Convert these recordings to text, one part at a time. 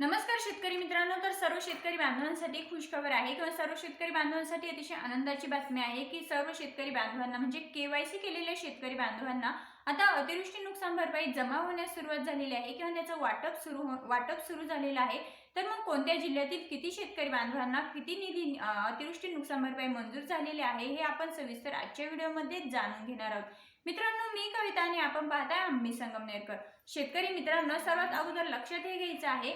नमस्कार शेतकरी मित्रांनो तर सर्व शेतकरी बांधवांसाठी खुश खबर आहे किंवा सर्व शेतकरी बांधवांसाठी अतिशय आनंदाची बातमी आहे की सर्व शेतकरी बांधवांना म्हणजे केवायसी केलेल्या शेतकरी बांधवांना आता अतिवृष्टी नुकसान भरपाई जमा होण्यास सुरुवात झालेली आहे किंवा त्याचं वाटप सुरू हो वाटप सुरू झालेलं आहे. तर मग कोणत्या जिल्ह्यातील किती शेतकरी बांधवांना किती निधी अतिवृष्टी नुकसान भरपाई मंजूर झालेली आहे हे आपण सविस्तर आजच्या व्हिडिओमध्ये जाणून घेणार आहोत. मित्रांनो मी कविता आणि आपण पाहताय आम्ही संगमनेरकर. शेतकरी मित्रांनो सर्वात अगोदर लक्षात हे घ्यायचं आहे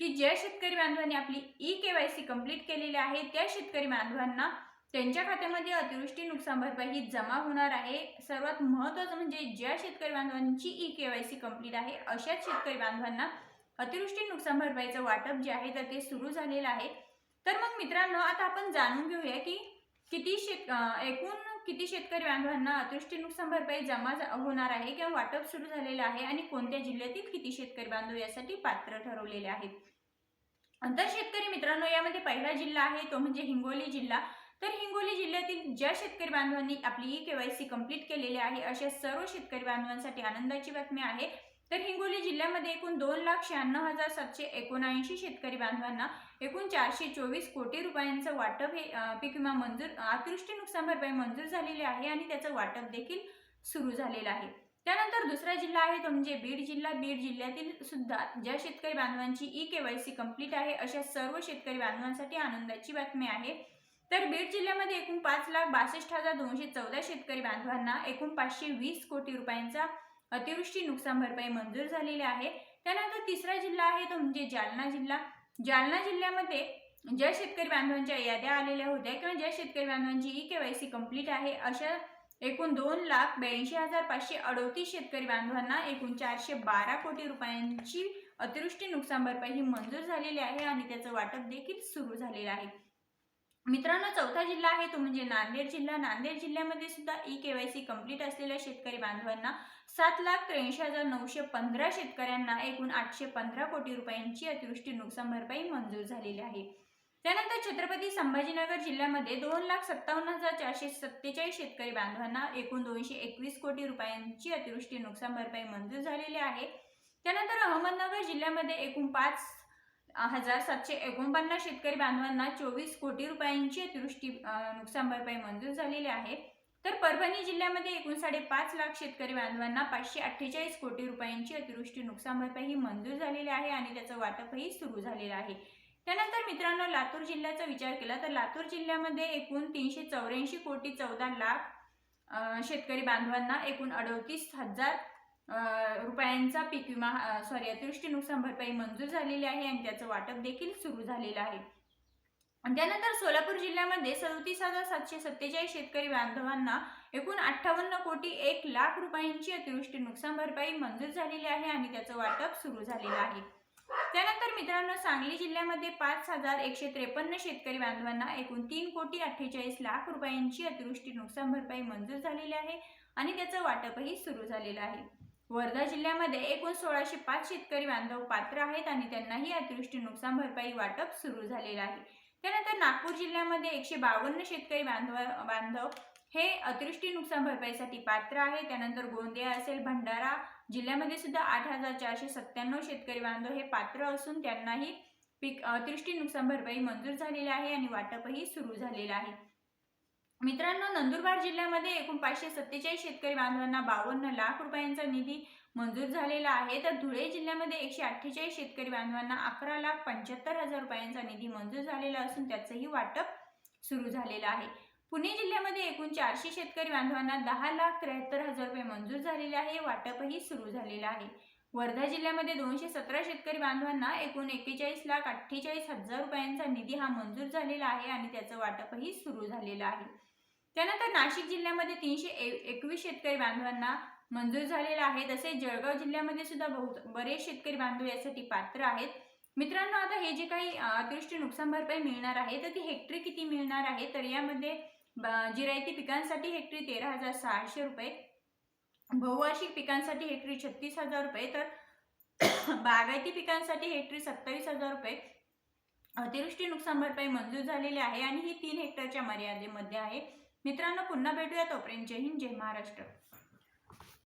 की ज्या शेतकरी बांधवांनी आपली E K Y C complete केलेली आहे त्या शेतकरी बांधवांना त्यांच्या खात्यामध्ये अतिवृष्टी नुकसान भरपाई ही जमा होणार आहे. सर्वात महत्त्वाचं म्हणजे ज्या शेतकरी बांधवांची E K Y C complete आहे अशाच शेतकरी बांधवांना अतिवृष्टी नुकसान भरपाईचं वाटप जे आहे तर ते सुरू झालेलं आहे. तर मग मित्रांनो आता आपण जाणून घेऊया की किती शेत एकूण किती शेतकरी बांधवांना अतिवृष्टी नुकसान भरपाई जमा होणार आहे किंवा वाटप सुरू झालेलं आहे आणि कोणत्या जिल्ह्यातील किती शेतकरी बांधव यासाठी पात्र ठरवलेले आहेत? तर शेतकरी मित्रांनो यामध्ये पहिला जिल्हा आहे तो म्हणजे हिंगोली जिल्हा. तर हिंगोली जिल्ह्यातील ज्या शेतकरी बांधवांनी आपली ई केवायसी कंप्लीट केलेली आहे अशा सर्व शेतकरी बांधवांसाठी आनंदाची बातमी आहे. तर हिंगोली जिल्ह्यामध्ये एकूण दोन लाख शहाण्णव हजार सातशे एकोणऐंशी शेतकरी बांधवांना एकूण चारशे चोवीस कोटी रुपयांचं वाटप हे पीक विमा मंजूर अतिवृष्टी नुकसान भरपाई मंजूर झालेली आहे आणि त्याचं वाटप देखील सुरू झालेलं आहे. त्यानंतर दुसरा जिल्हा आहे तो म्हणजे बीड जिल्हा. बीड जिल्ह्यातील सुद्धा ज्या शेतकरी बांधवांची E K Y C complete आहे अशा सर्व शेतकरी बांधवांसाठी आनंदाची बातमी आहे. तर बीड जिल्ह्यामध्ये एकूण पाच लाख बासष्ट हजार दोनशे चौदा शेतकरी बांधवांना एकूण पाचशे वीस कोटी रुपयांचा अतिवृष्टी नुकसान भरपाई मंजूर झालेली आहे. त्यानंतर तिसरा जिल्हा आहे तो म्हणजे जालना जिल्हा. जालना जिल्ह्यामध्ये ज्या शेतकरी बांधवांच्या याद्या आलेल्या होत्या किंवा ज्या शेतकरी बांधवांची ई केवायसी कंप्लीट आहे अशा एकूण दोन लाख ब्याऐंशी हजार पाचशे अडोतीस शेतकरी बांधवांना एकूण चारशे बारा कोटी रुपयांची अतिवृष्टी नुकसान भरपाई ही मंजूर झालेली आहे आणि त्याचं वाटप देखील सुरू झालेलं आहे. मित्रांनो चौथा जिल्हा आहे तो म्हणजे नांदेड जिल्हा. नांदेड जिल्ह्यामध्ये सुद्धा ई केवायसी कंप्लीट असलेल्या शेतकरी बांधवांना सात लाख त्र्याऐंशी हजार नऊशे पंधरा शेतकऱ्यांना एकूण आठशे पंधरा कोटी रुपयांची अतिवृष्टी नुकसान भरपाई मंजूर झालेली आहे. त्यानंतर छत्रपती संभाजीनगर जिल्ह्यामध्ये दोन लाख सत्तावन्न हजार चारशे सत्तेचाळीस शेतकरी बांधवांना एकूण दोनशे एकवीस कोटी रुपयांची अतिवृष्टी नुकसान भरपाई मंजूर झालेली आहे. त्यानंतर अहमदनगर जिल्ह्यामध्ये एकूण पाच हजार सातशे एकोणपन्नास शेतकरी बांधवांना चोवीस कोटी रुपयांची अतिवृष्टी नुकसान भरपाई मंजूर झालेली आहे. तर परभणी जिल्ह्यामध्ये एकूण साडेपाच लाख शेतकरी बांधवांना पाचशे अठ्ठेचाळीस कोटी रुपयांची अतिवृष्टी नुकसान भरपाई ही मंजूर झालेली आहे आणि त्याचं वाटपही सुरू झालेलं आहे. त्यानंतर मित्रांनो लातूर जिल्ह्याचा विचार केला तर लातूर जिल्ह्यामध्ये एकूण तीनशे चौऱ्याऐंशी कोटी चौदा लाख शेतकरी बांधवांना एकूण अडतीस हजार रुपयांचा पीक विमा सॉरी अतिवृष्टी नुकसान भरपाई मंजूर झालेली आहे आणि त्याचं वाटप देखील सुरू झालेलं आहे. आणि त्यानंतर सोलापूर जिल्ह्यामध्ये सदोतीस हजार सातशे सत्तेचाळीस शेतकरी बांधवांना एकूण अठ्ठावन्न कोटी एक लाख रुपयांची अतिवृष्टी नुकसान भरपाई मंजूर झालेली आहे आणि त्याचं वाटप सुरू झालेलं आहे. त्यानंतर मित्रांनो सांगली जिल्ह्यामध्ये पाच हजार एकशे त्रेपन्न शेतकरी बांधवांना एकूण तीन कोटी अठ्ठेचाळीस लाख रुपयांची अतिवृष्टी नुकसान भरपाई मंजूर झालेली आहे आणि त्याचं वाटपही सुरू झालेलं आहे. वर्धा जिल्ह्यामध्ये एकूण सोळाशे पाच शेतकरी बांधव पात्र आहेत आणि त्यांनाही अतिवृष्टी नुकसान भरपाई वाटप सुरू झालेलं आहे. त्यानंतर नागपूर जिल्ह्यामध्ये एकशे बावन्न शेतकरी बांधव बांधव हे अतिवृष्टी नुकसान भरपाईसाठी पात्र आहे त्यानंतर गोंदिया असेल भंडारा जिल्ह्यामध्ये सुद्धा आठ हजार चारशे सत्त्याण्णव शेतकरी बांधव हे पात्र असून त्यांनाही पीक अतिवृष्टी नुकसान भरपाई मंजूर झालेली आहे आणि वाटपही सुरू झालेलं आहे. मित्रांनो नंदुरबार जिल्ह्यामध्ये एकूण पाचशे सत्तेचाळीस शेतकरी बांधवांना बावन्न लाख रुपयांचा निधी मंजूर झालेला आहे. तर धुळे जिल्ह्यामध्ये एकशे अठ्ठेचाळीस शेतकरी बांधवांना अकरा लाख पंच्याहत्तर हजार रुपयांचा निधी मंजूर झालेला असून त्याचंही वाटप सुरू झालेलं आहे. पुणे जिल्ह्यामध्ये एकूण चारशे शेतकरी बांधवांना दहा लाख त्र्याहत्तर हजार रुपये मंजूर झालेले आहे. वाटपही सुरू झालेलं आहे. वर्धा जिल्ह्यामध्ये दोनशे सतरा शेतकरी बांधवांना एकूण एक्केचाळीस लाख अठ्ठेचाळीस हजार रुपयांचा निधी हा मंजूर झालेला आहे आणि त्याचं वाटपही सुरू झालेलं आहे. त्यानंतर नाशिक जिल्ह्यामध्ये तीनशे एकवीस शेतकरी बांधवांना मंजूर झालेला आहे. तसेच जळगाव जिल्ह्यामध्ये सुद्धा बहुत बरेच शेतकरी बांधव यासाठी पात्र आहेत. मित्रांनो आता हे जे काही अतिवृष्टी नुकसान भरपाई मिळणार आहे तर ती हेक्टरी किती मिळणार आहे? तर यामध्ये ब- जिरायती पिकांसाठी हेक्टरी तेरा हजार सहाशे रुपये बहुवार्षिक पिकांसाठी हेक्टरी छत्तीस हजार रुपये तर बागायती पिकांसाठी हेक्टरी सत्तावीस हजार रुपये. अतिवृष्टी नुकसान भरपाई मंजूर झालेली आहे आणि ही तीन हेक्टरच्या मर्यादेमध्ये आहे. मित्रांनो पुन्हा भेटूया तोपर्यंत. जय हिंद जय महाराष्ट्र.